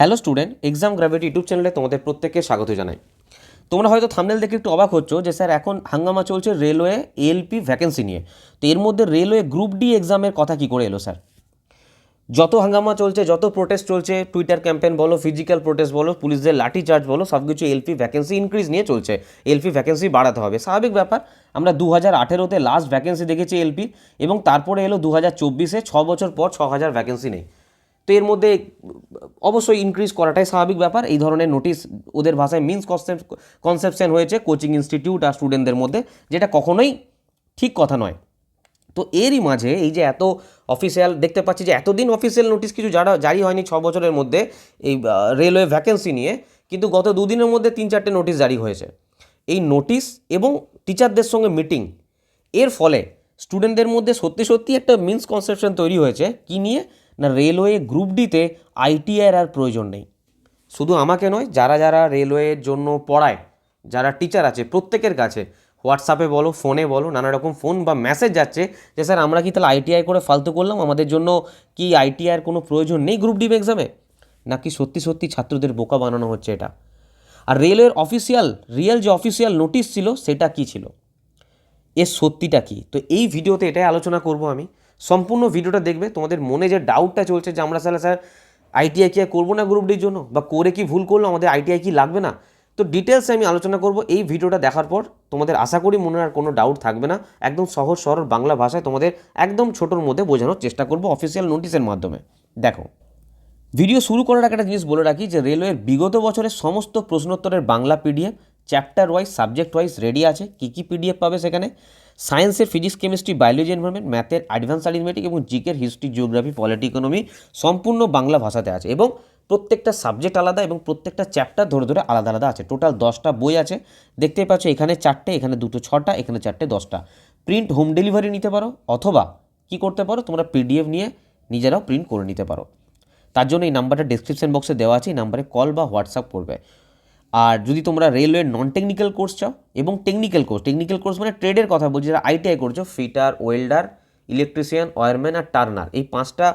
Hello student exam gravity YouTube চ্যানেলে তোমাদের প্রত্যেককে স্বাগত জানাই। তোমরা হয়তো থামনেল দেখে একটু অবাক হচ্ছ যে স্যার এখন হাঙ্গামা চলছে রেলওয়ে এলপি ভ্যাকেন্সি নিয়ে। তো এর মধ্যে রেলওয়ে গ্রুপ ডি এক্সামের কথা কি করে এলো স্যার? যত হাঙ্গামা চলছে, যত প্রোটেস্ট চলছে টুইটার ক্যাম্পেন বলো ফিজিক্যাল প্রোটেস্ট বলো, পুলিশদের লাঠি চার্জ বলো সব কিছু এলপি ভ্যাকেন্সি ইনক্রিজ নিয়ে চলছে। এলপি ভ্যাকেন্সি বাড়াতে হবে। স্বাভাবিক ব্যাপার, আমরা দু হাজার আঠেরোতে লাস্ট ভ্যাকেন্সি দেখেছি এলপি এবং তারপরে এলো দু হাজার চব্বিশে ছ বছর পর ছ হাজার ভ্যাকেন্সি নেই। তো এর মধ্যে অবশ্যই ইনক্রিজ করাটাই স্বাভাবিক ব্যাপার। এই ধরনের নোটিশ ওদের ভাষায় মিনস কনসেপশন হয়েছে কোচিং ইনস্টিটিউট আর স্টুডেন্টদের মধ্যে, যেটা কখনোই ঠিক কথা নয়। তো এরই মাঝে এই যে এত অফিসিয়াল দেখতে পাচ্ছি যে এতদিন অফিসিয়াল নোটিশ কিছু যারা, জারি হয়নি ছ বছরের মধ্যে এই রেলওয়ে ভ্যাকেন্সি নিয়ে, কিন্তু গত দুদিনের মধ্যে তিন চারটে নোটিশ জারি হয়েছে। এই নোটিশ এবং টিচারদের সঙ্গে মিটিং এর ফলে স্টুডেন্টদের মধ্যে সত্যি সত্যি একটা মিনস কনসেপশন তৈরি হয়েছে। কি নিয়ে? না রেলওয়ে গ্রুপ ডিতে আইটিআইয়ের আর প্রয়োজন নেই। শুধু আমাকে নয়, যারা যারা রেলওয়ের জন্য পড়ায়, যারা টিচার আছে, প্রত্যেকের কাছে হোয়াটসঅ্যাপে বলো, ফোনে বলো নানা রকম ফোন বা মেসেজ যাচ্ছে যে, স্যার, আমরা কি তাহলে আইটিআই করে ফালতু করলাম? আমাদের জন্য কি আইটিআইয়ের কোনো প্রয়োজন নেই গ্রুপ ডি এক্সামে? নাকি সত্যি সত্যি ছাত্রদের বোকা বানানো হচ্ছে এটা? আর রেলওয়ের অফিসিয়াল, রিয়েল যে অফিসিয়াল নোটিশ ছিল, সেটা কি ছিল? এর সত্যিটা কি? তো এই ভিডিওতে এটাই আলোচনা করব আমি। সম্পূর্ণ ভিডিওটা দেখবে, তোমাদের মনে যে ডাউটটা চলছে যে আমরা স্যার স্যার আইটিআই কি আর করব না গ্রুপ ডির জন্য? বা করে কি ভুল করল? আমাদের আইটিআই কি লাগবে না? তো ডিটেলসে আমি আলোচনা করব এই ভিডিওটা দেখার পর। তোমাদের আশা করি মনে আর কোনো ডাউট থাকবে না। একদম সহজ সরল বাংলা ভাষায় তোমাদের একদম ছোটোর মধ্যে বোঝানোর চেষ্টা করব অফিসিয়াল নোটিশের মাধ্যমে। দেখো ভিডিও শুরু করার একটা জিনিস বলে রাখি যে রেলওয়ের বিগত বছরের সমস্ত প্রশ্নোত্তরের Bangla PDF chapter wise subject wise ready আছে। কী কী পিডিএফ পাবে সেখানে? সায়েন্সের ফিজিক্স, কেমিস্ট্রি, বায়োলজি এনভারনমেন্ট ম্যাথের অ্যাডভান্স অ্যারিথমেটিক এবং জিকের হিস্ট্রি, জিওগ্রাফি, পলিটি ইকোনমি সম্পূর্ণ বাংলা ভাষাতে আছে এবং প্রত্যেকটা সাবজেক্ট আলাদা এবং প্রত্যেকটা চ্যাপ্টার ধরে ধরে আলাদা আলাদা আছে। টোটাল দশটা বই আছে। দেখতেই পাচ্ছ এখানে চারটে, এখানে দুটো ছটা, এখানে চারটে দশটা। প্রিন্ট হোম ডেলিভারি নিতে পারো অথবা কি করতে পারো? তোমরা পিডিএফ নিয়ে নিজেরাও প্রিন্ট করে নিতে পারো। তার জন্য এই নাম্বারটা ডিসক্রিপশন বক্সে দেওয়া আছে। এই নাম্বারে কল বা হোয়াটসঅ্যাপ করবে। আর যদি তোমরা রেলওয়ের নন টেকনিক্যাল কোর্স চাও এবং টেকনিক্যাল কোর্স টেকনিক্যাল কোর্স মানে ট্রেডের কথা বলছি, যারা আইটিআই করছ ফিটার ওয়েল্ডার ইলেকট্রিশিয়ান ওয়ারম্যান আর টার্নার এই পাঁচটা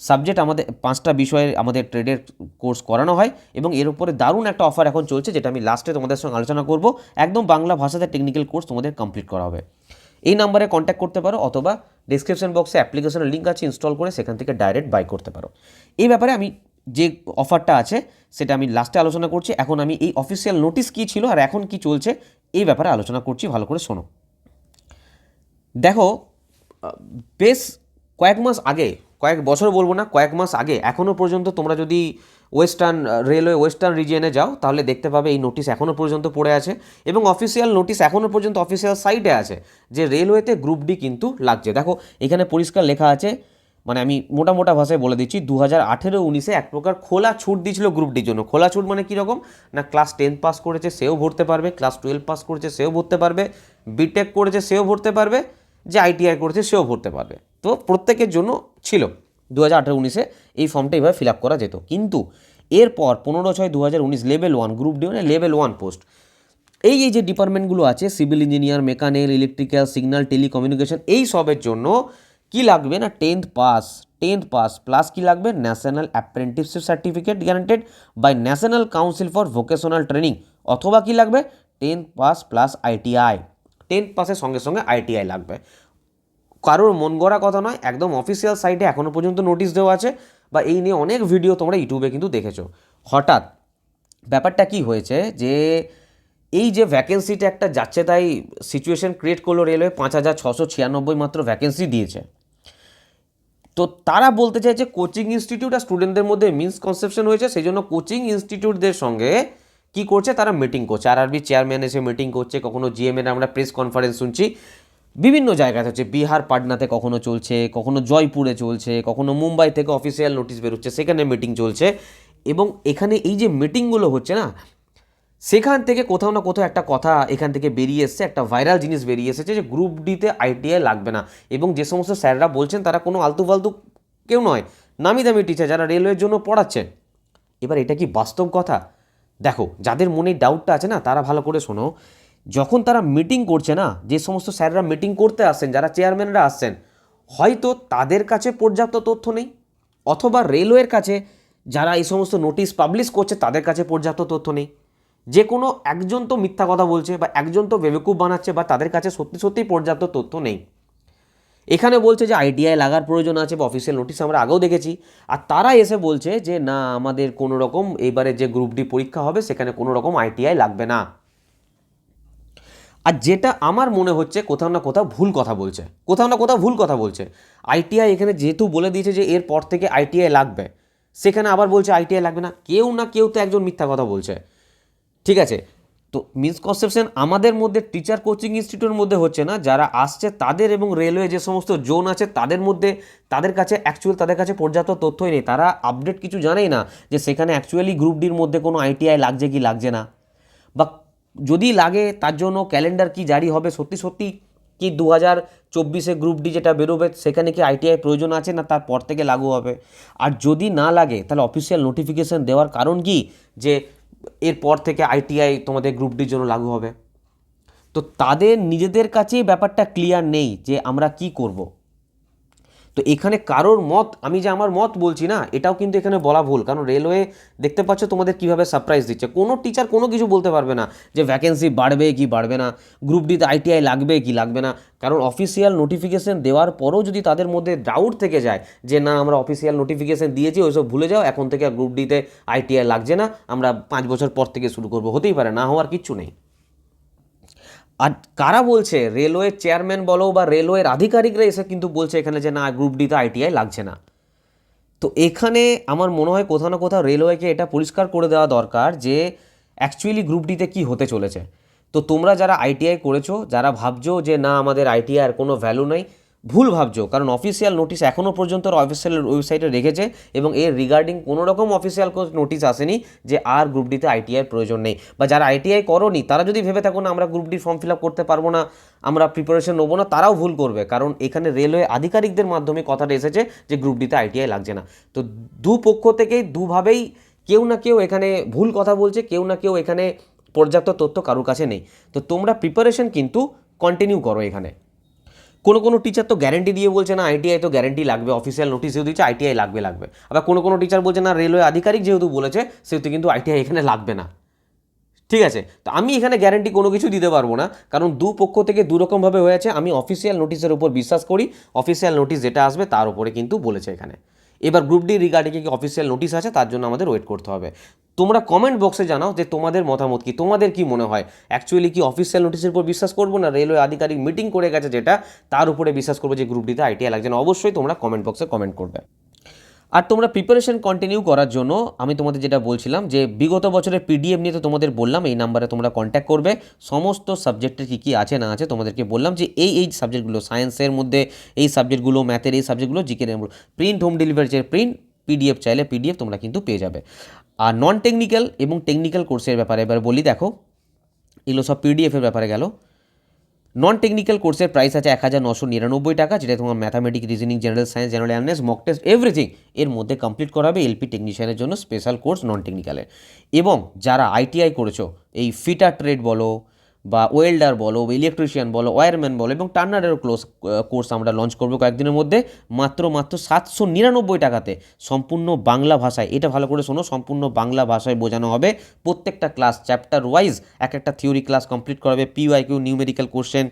সাবজেক্ট আমাদের, পাঁচটা বিষয়ে আমাদের ট্রেডের কোর্স করানো হয় এবং এর উপরে দারুণ একটা অফার এখন চলছে, যেটা আমি লাস্টে তোমাদের সঙ্গে আলোচনা করব। একদম বাংলা ভাষাতে টেকনিক্যাল কোর্স তোমাদের কমপ্লিট করা হবে। এই নাম্বারে কন্ট্যাক্ট করতে পারো অথবা ডিসক্রিপশন বক্সে অ্যাপ্লিকেশনের লিঙ্ক আছে ইনস্টল করে সেখান থেকে ডাইরেক্ট বাই করতে পারো। এই ব্যাপারে আমি যে অফারটা আছে, সেটা আমি লাস্টে আলোচনা করছি। এখন আমি এই অফিসিয়াল নোটিশ কী ছিল আর এখন কি চলছে, এই ব্যাপারে আলোচনা করছি, ভালো করে শোনো। দেখো, বেশ কয়েক মাস আগে, কয়েক বছর বলব না, কয়েক মাস আগে এখনও পর্যন্ত তোমরা যদি ওয়েস্টার্ন রেলওয়ে ওয়েস্টার্ন রিজিয়নে যাও, তাহলে দেখতে পাবে এই নোটিশ এখনও পর্যন্ত পড়ে আছে এবং অফিসিয়াল নোটিশ এখনও পর্যন্ত অফিসিয়াল সাইটে আছে যে রেলওয়েতে গ্রুপ ডি কিন্তু লাগছে। দেখো, এখানে পরিষ্কার লেখা আছে মানে আমি মোটা মোটা ভাষায় বলে দিচ্ছি দু হাজার আঠেরো উনিশে এক প্রকার খোলা ছুট দিয়েছিল গ্রুপ ডির জন্য। খোলা ছুট মানে কীরকম না, ক্লাস টেন পাস করেছে, সেও ভরতে পারবে। ক্লাস টুয়েলভ পাস করেছে, সেও ভরতে পারবে। বিটেক করেছে, সেও ভরতে পারবে। যে আইটিআই করেছে, সেও ভরতে পারবে। তো প্রত্যেকের জন্য ছিল দু হাজার আঠেরো উনিশে এই ফর্মটা এইভাবে ফিল আপ করা যেত। কিন্তু এরপর পনেরো ছয় দু হাজার উনিশ লেভেল ওয়ান গ্রুপ ডি মানে লেভেল ওয়ান পোস্ট এই এই যে ডিপার্টমেন্টগুলো আছে civil engineer mechanical electrical signal telecommunication এই সবের জন্য কি লাগবে না? Tenth pass tenth pass plus কি লাগবে? National apprenticeship certificate guaranteed by national council for vocational training অথবা কি লাগবে? Tenth pass plus ITI tenth পাসের সঙ্গে সঙ্গে আইটিআই লাগবে। কারোর মন গড়া কথা নয়, একদম অফিসিয়াল সাইটে এখনও পর্যন্ত নোটিশ দেওয়া আছে বা এই নিয়ে অনেক ভিডিও তোমরা ইউটিউবে কিন্তু দেখেছ। হঠাৎ ব্যাপারটা কি হয়েছে যে এই যে ভ্যাকেন্সিটা একটা যাচ্ছে তাই সিচুয়েশন ক্রিয়েট করল রেলওয়ে পাঁচ হাজার ছশো ছিয়ানব্বই মাত্র ভ্যাকেন্সি দিয়েছে। তো তারা বলতে চাইছে কোচিং ইনস্টিটিউট আর স্টুডেন্টদের মধ্যে মিসকনসেপশন হয়েছে সেই জন্য কোচিং ইনস্টিটিউটদের সঙ্গে কি করছে, তারা মিটিং করছে। আর আরবি চেয়ারম্যান এসে মিটিং করছে, কখনো জিএমএর আমরা প্রেস কনফারেন্স শুনছি। বিভিন্ন জায়গাতে হচ্ছে, বিহার, পাটনাতে কখনো চলছে, কখনো জয়পুরে চলছে, কখনো মুম্বাই থেকে অফিসিয়াল নোটিশ বেরোচ্ছে, সেখানে মিটিং চলছে। এবং এখানে এই যে মিটিংগুলো হচ্ছে না সেখান থেকে কোথাও না কোথাও একটা কথা এখান থেকে বেরিয়ে এসছে, একটা ভাইরাল জিনিস বেরিয়ে এসেছে যে গ্রুপ ডিতে আইটিআই লাগবে না। এবং যে সমস্ত স্যাররা বলছেন তারা কোনো আলতু ফালতু কেউ নয়, নামি দামি টিচার যারা রেলওয়ের জন্য পড়াচ্ছেন। এবার এটা কি বাস্তব কথা? দেখো, যাদের মনে ডাউটটা আছে না, তারা ভালো করে শোনো। যখন তারা মিটিং করছে না, যে সমস্ত স্যাররা মিটিং করতে আসছেন, যারা চেয়ারম্যানরা আসছেন, হয়তো তাদের কাছে পর্যাপ্ত তথ্য নেই। অথবা রেলওয়ের কাছে যারা এই সমস্ত নোটিশ পাবলিশ করছে, তাদের কাছে পর্যাপ্ত তথ্য নেই। যে কোনো একজন তো মিথ্যা কথা বলছে বা একজন তো বেবেকুব বানাচ্ছে বা তাদের কাছে সত্যি সত্যিই পর্যাপ্ত তথ্য নেই। এখানে বলছে যে আইটিআই লাগার প্রয়োজন আছে বা অফিসিয়াল নোটিশ আমরা আগেও দেখেছি। আর তারা এসে বলছে যে না, আমাদের কোনো রকম এবারে যে গ্রুপ ডি পরীক্ষা হবে সেখানে কোনো রকম আইটিআই লাগবে না। আর যেটা আমার মনে হচ্ছে কোথাও না কোথাও ভুল কথা বলছে। কোথাও না কোথাও ভুল কথা বলছে। আইটিআই এখানে যেহেতু বলে দিয়েছে যে এর পর থেকে আইটিআই লাগবে, সেখানে আবার বলছে আইটিআই লাগবে না। কেউ না কেউ তো একজন মিথ্যা কথা বলছে। ঠিক আছে? তো মিসকনসেপশন আমাদের মধ্যে টিচার কোচিং ইনস্টিটিউটের মধ্যে হচ্ছে না, যারা আসছে তাদের এবং রেলওয়ে যে সমস্ত জোন আছে তাদের মধ্যে তাদের কাছে অ্যাকচুয়াল তাদের কাছে পর্যাপ্ত তথ্যই নেই। তারা আপডেট কিছু জানেই না যে সেখানে অ্যাকচুয়ালি গ্রুপ ডির মধ্যে কোনো আইটিআই লাগছে কি লাগছে না। বা যদি লাগে তার জন্য ক্যালেন্ডার কি জারি হবে সত্যি সত্যি কি দু হাজার চব্বিশে গ্রুপ ডি যেটা বেরোবে সেখানে কি আইটিআই প্রয়োজন আছে না তারপর থেকে লাগু হবে। আর যদি না লাগে তাহলে অফিসিয়াল নোটিফিকেশন দেওয়ার কারণ কি? যে এরপর থেকে আইটিআই তোমাদের গ্রুপ ডির জন্য লাগু হবে। তো তাদের নিজেদের কাছেই ব্যাপারটা ক্লিয়ার নেই যে আমরা কি করব। তো এখানে কারোর মত, আমি যে আমার মত বলছি না, এটাও কিন্তু এখানে বলা ভুল। কারণ রেলওয়ে দেখতে পাচ্ছ তোমাদের কীভাবে সারপ্রাইজ দিচ্ছে। কোনো টিচার কোনো কিছু বলতে পারবে না যে ভ্যাকেন্সি বাড়বে কি বাড়বে না গ্রুপ ডিতে আইটিআই লাগবে কি লাগবে না। কারণ অফিসিয়াল নোটিফিকেশন দেওয়ার পরও যদি তাদের মধ্যে ডাউট থেকে যায় যে না, আমরা অফিসিয়াল নোটিফিকেশন দিয়েছি, ওইসব ভুলে যাও, এখন থেকে গ্রুপ ডিতে আইটিআই লাগছে না, আমরা পাঁচ বছর পর থেকে শুরু করব। হতেই পারে, না হওয়ার কিচ্ছু নেই। আর কারা বলছে? রেলওয়ে চেয়ারম্যান বলো বা রেলওয়ের আধিকারিকরা এসে কিন্তু বলছে এখানে যে না গ্রুপ ডিতে আইটিআই লাগছে না। তো এখানে আমার মনে হয় কোথাও না কোথাও রেলওয়েকে এটা পরিষ্কার করে দেওয়া দরকার যে অ্যাকচুয়ালি গ্রুপ ডিতে কী হতে চলেছে। তো তোমরা যারা আইটিআই করেছ, যারা ভাবছ যে না, আমাদের আইটিআই আর কোনো ভ্যালু নেই ভুল ভাবছ, কারণ অফিসিয়াল নোটিশ এখনও পর্যন্ত অফিসিয়াল ওয়েবসাইটে রেখেছে এবং এর রিগার্ডিং কোনো রকম অফিসিয়াল নোটিশ আসেনি যে আর গ্রুপ ডিতে আইটিআই প্রয়োজন নেই। বা যারা আইটিআই করনি, তারা যদি ভেবে থাকো না, আমরা group D form fill up করতে পারব না, আমরা প্রিপারেশন নেব না, তারাও ভুল করবে, কারণ এখানে রেলওয়ে আধিকারিকদের মাধ্যমে কথাটা এসেছে যে গ্রুপ ডিতে আইটিআই লাগছে না। তো দু পক্ষ থেকেই, দুভাবেই কেউ না কেউ এখানে ভুল কথা বলছে, কেউ না কেউ এখানে পর্যাপ্ত তথ্য কারোর কাছে নেই। তো তোমরা প্রিপারেশন কিন্তু কন্টিনিউ করো এখানে। কোনো কোনো টিচার তো গ্যারেন্টি দিয়ে বলছে না আইটিআই তো গ্যারেন্টি লাগবে অফিসিয়াল নোটিশ যেহেতু দিচ্ছে আইটিআই লাগবে লাগবে। আবার কোনো কোনো টিচার বলছে না রেলওয়ে আধিকারিক যেহেতু বলেছে, সেহেতু কিন্তু আইটিআই এখানে লাগবে না। ঠিক আছে? তো আমি এখানে গ্যারেন্টি কোনো কিছু দিতে পারব না, কারণ দু পক্ষ থেকে দুরকমভাবে হয়েছে আমি অফিসিয়াল নোটিশের উপর বিশ্বাস করি অফিসিয়াল নোটিশ যেটা আসবে তার উপরে কিন্তু বলেছে এখানে। এবার গ্রুপ ডি রিগার্ডিং কি অফিসিয়াল নোটিশ আছে, তার জন্য আমাদের ওয়েট করতে হবে। তোমরা কমেন্ট বক্সে জানাও যে তোমাদের মতামত কি, তোমাদের কি মনে হয়? অ্যাকচুয়ালি কি অফিসিয়াল নোটিশের উপর বিশ্বাস করব না? রেলওয়ে আধিকারিক মিটিং করে গেছে যেটা, তার উপরে বিশ্বাস করব যে গ্রুপ ডিতে আইটিআই লাগছে না। অবশ্যই তোমরা কমেন্ট বক্সে কমেন্ট করবে। আর তোমরা প্রিপারেশন কন্টিনিউ করার জন্য, আমি তোমাদের যেটা বলছিলাম যে বিগত বছরের পিডিএফ নিয়ে তো তোমাদের বললাম, এই নাম্বারে তোমরা কন্ট্যাক্ট করবে। সমস্ত সাবজেক্টের কী কী আছে, না আছে তোমাদেরকে বললাম যে এই এই সাবজেক্টগুলো সায়েন্সের মধ্যে এই সাবজেক্টগুলো ম্যাথের এই সাবজেক্টগুলো জিকের print home delivery print PDF চাইলে পিডিএফ তোমরা কিন্তু পেয়ে যাবে। আর নন টেকনিক্যাল এবং টেকনিক্যাল কোর্সের ব্যাপারে এবার বলি, দেখো, এগুলো সব পিডিএফের ব্যাপারে গেল। নন টেকনিক্যাল কোর্সের প্রাইস আছে এক হাজার নশো নিরানব্বই টাকা, যেটা তোমার mathematic reasoning general science general analysis mock test everything এর মধ্যে কমপ্লিট করা হবে এলপি টেকনিশিয়ানের জন্য স্পেশাল কোর্স নন টেকনিক্যালের এবং যারা আইটিআই করেছ, এই ফিটা ট্রেড বলো বা ওয়েল্ডার বলো ইলেকট্রিশিয়ান বলো ওয়ারম্যান বলো এবং টার্নারেরও ক্লোজ কোর্স আমরা লঞ্চ করব কয়েকদিনের মধ্যে। মাত্র মাত্র সাতশো নিরানব্বই টাকাতে সম্পূর্ণ বাংলা ভাষায়, এটা ভালো করে শোনো, সম্পূর্ণ বাংলা ভাষায় বোঝানো হবে। প্রত্যেকটা ক্লাস চ্যাপ্টার ওয়াইজ এক একটা থিওরি ক্লাস কমপ্লিট করাবে P Y Q numerical question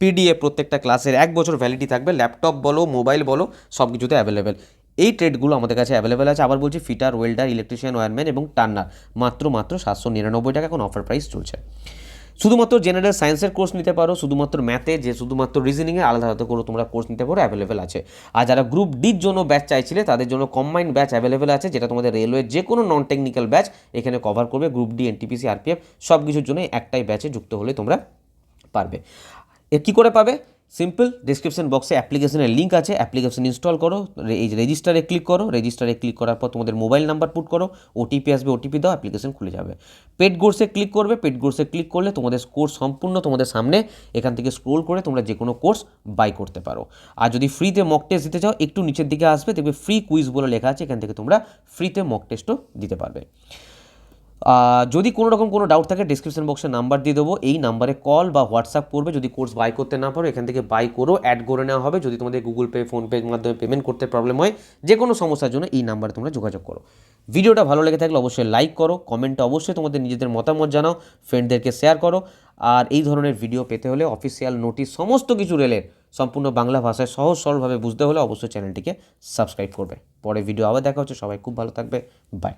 PDF প্রত্যেকটা ক্লাসের এক বছর ভ্যালিডি থাকবে ল্যাপটপ বলো মোবাইল বলো সব কিছুতে অ্যাভেলেবেল এই ট্রেডগুলো আমাদের কাছে অ্যাভেলেবেল আছে। আবার বলছি ফিটার ওয়েল্ডার ইলেকট্রিশিয়ান ওয়ারম্যান এবং টার্নার মাত্র মাত্র সাতশো নিরানব্বই টাকা এখন অফার প্রাইস চলছে। শুধুমাত্র জেনারেল সায়েন্সের কোর্স নিতে পারো, শুধুমাত্র ম্যাথে যে শুধুমাত্র রিজনিংয়ে আলাদা আলাদা করে তোমরা কোর্স নিতে পারো অ্যাভেলেবেল আছে। আর যারা গ্রুপ ডির জন্য ব্যাচ চাইছিলে, তাদের জন্য কম্বাইন্ড ব্যাচ অ্যাভেলেবেল আছে, যেটা তোমাদের রেলওয়ে যে কোনো নন টেকনিক্যাল ব্যাচ এখানে কভার করবে গ্রুপ ডি এনটিপিসি আরপিএফ সব কিছুর জন্য একটাই ব্যাচে যুক্ত হলে তোমরা পারবে। এ কী করে পাবে? সিম্পল ডিসক্রিপশন বক্সে অ্যাপ্লিকেশনের লিঙ্ক আছে অ্যাপ্লিকেশন ইনস্টল করো এই রেজিস্টারে ক্লিক করো রেজিস্টারে ক্লিক করার পর তোমাদের মোবাইল নাম্বার পুট করো ওটিপি আসবে ওটিপি দাও অ্যাপ্লিকেশন খুলে যাবে। পেড কোর্সে ক্লিক করবে পেড কোর্সে ক্লিক করলে তোমাদের কোর্স সম্পূর্ণ তোমাদের সামনে, এখান থেকে স্ক্রোল করে তোমরা যে কোনো কোর্স বাই করতে পারো। আর যদি ফ্রিতে মক টেস্ট দিতে চাও, একটু নিচের দিকে আসবে, দেখবে ফ্রি কুইজ বলে লেখা আছে, এখান থেকে তোমরা ফ্রিতে মক টেস্টও দিতে পারবে। যদি কোনো রকম কোনো ডাউট থাকে ডিসক্রিপশন বক্সে নাম্বার দিয়ে দেবো। এই নাম্বারে কল বা হোয়াটসঅ্যাপ করবে। যদি কোর্স বাই করতে না পারো, এখান থেকে বাই করো অ্যাড করে নেওয়া হবে। যদি তোমাদের গুগল পে ফোনপের মাধ্যমে পেমেন্ট করতে প্রবলেম হয় যে কোনো সমস্যার জন্য এই নাম্বারে তোমরা যোগাযোগ করো। ভিডিওটা ভালো লেগে থাকলে অবশ্যই লাইক করো কমেন্টে অবশ্যই তোমাদের নিজেদের মতামত জানাও ফ্রেন্ডদেরকে শেয়ার করো। আর এই ধরনের ভিডিও পেতে হলে অফিসিয়াল নোটিশ সমস্ত কিছু রেলের সম্পূর্ণ বাংলা ভাষায় সহজ সরলভাবে বুঝতে হলে অবশ্যই চ্যানেলটিকে সাবস্ক্রাইব করবে। পরে ভিডিও আবার দেখা হচ্ছে। সবাই খুব ভালো থাকবে। বাই